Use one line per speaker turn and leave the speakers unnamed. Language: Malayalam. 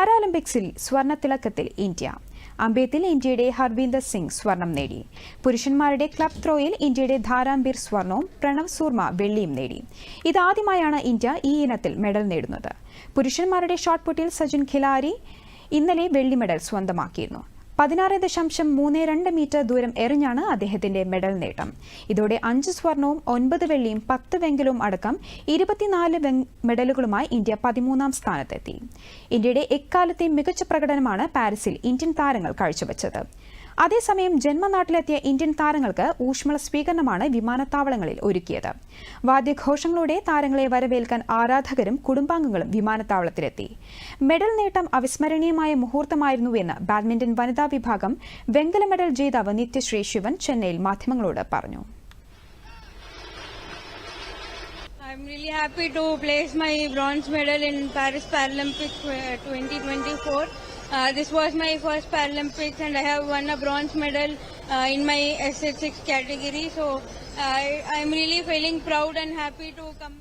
പാരാലിമ്പിക്സിൽ സ്വർണത്തിളക്കത്തിൽ ഇന്ത്യ. അമ്പയത്തിൽ ഇന്ത്യയുടെ ഹർവീന്ദർ സിംഗ് സ്വർണം നേടി. പുരുഷന്മാരുടെ ക്ലബ് ത്രോയിൽ ഇന്ത്യയുടെ ധാരാംബീർ സ്വർണവും പ്രണവ് സൂർമ വെള്ളിയും നേടി. ഇതാദ്യമായാണ് ഇന്ത്യ ഈ ഇനത്തിൽ മെഡൽ നേടുന്നത്. പുരുഷന്മാരുടെ ഷോട്ട് പുട്ടിൽ സജിൻ ഖിലാരി ഇന്നലെ വെള്ളി മെഡൽ സ്വന്തമാക്കിയിരുന്നു. പതിനാറ് ദശാംശം മൂന്ന് രണ്ട് മീറ്റർ ദൂരം എറിഞ്ഞാണ് അദ്ദേഹത്തിന്റെ മെഡൽ നേട്ടം. ഇതോടെ അഞ്ച് സ്വർണവും ഒൻപത് വെള്ളിയും പത്ത് വെങ്കലവും അടക്കം ഇരുപത്തിനാല് മെഡലുകളുമായി ഇന്ത്യ പതിമൂന്നാം സ്ഥാനത്തെത്തി. ഇന്ത്യയുടെ എക്കാലത്തെ മികച്ച പ്രകടനമാണ് പാരീസിൽ ഇന്ത്യൻ താരങ്ങൾ കാഴ്ചവെച്ചത്. അതേസമയം ജന്മനാട്ടിലെത്തിയ ഇന്ത്യൻ താരങ്ങൾക്ക് ഊഷ്മള സ്വീകരണമാണ് വിമാനത്താവളങ്ങളിൽ ഒരുക്കിയത്. വാദ്യഘോഷങ്ങളോടെ താരങ്ങളെ വരവേൽക്കാൻ ആരാധകരും കുടുംബാംഗങ്ങളും വിമാനത്താവളത്തിലെത്തി. മെഡൽ നേട്ടം അവിസ്മരണീയമായ മുഹൂർത്തമായിരുന്നുവെന്ന് ബാഡ്മിന്റൺ വനിതാ വിഭാഗം വെങ്കല മെഡൽ ജേതാവ് നിത്യശ്രീ ശിവൻ ചെന്നൈയിൽ മാധ്യമങ്ങളോട് പറഞ്ഞു.
I'm really happy to place my bronze medal in Paris Paralympics uh, 2024. Uh, this was my first Paralympics and I have won a bronze medal uh, in my SS6 category. So I, I'm really feeling proud and happy to come back.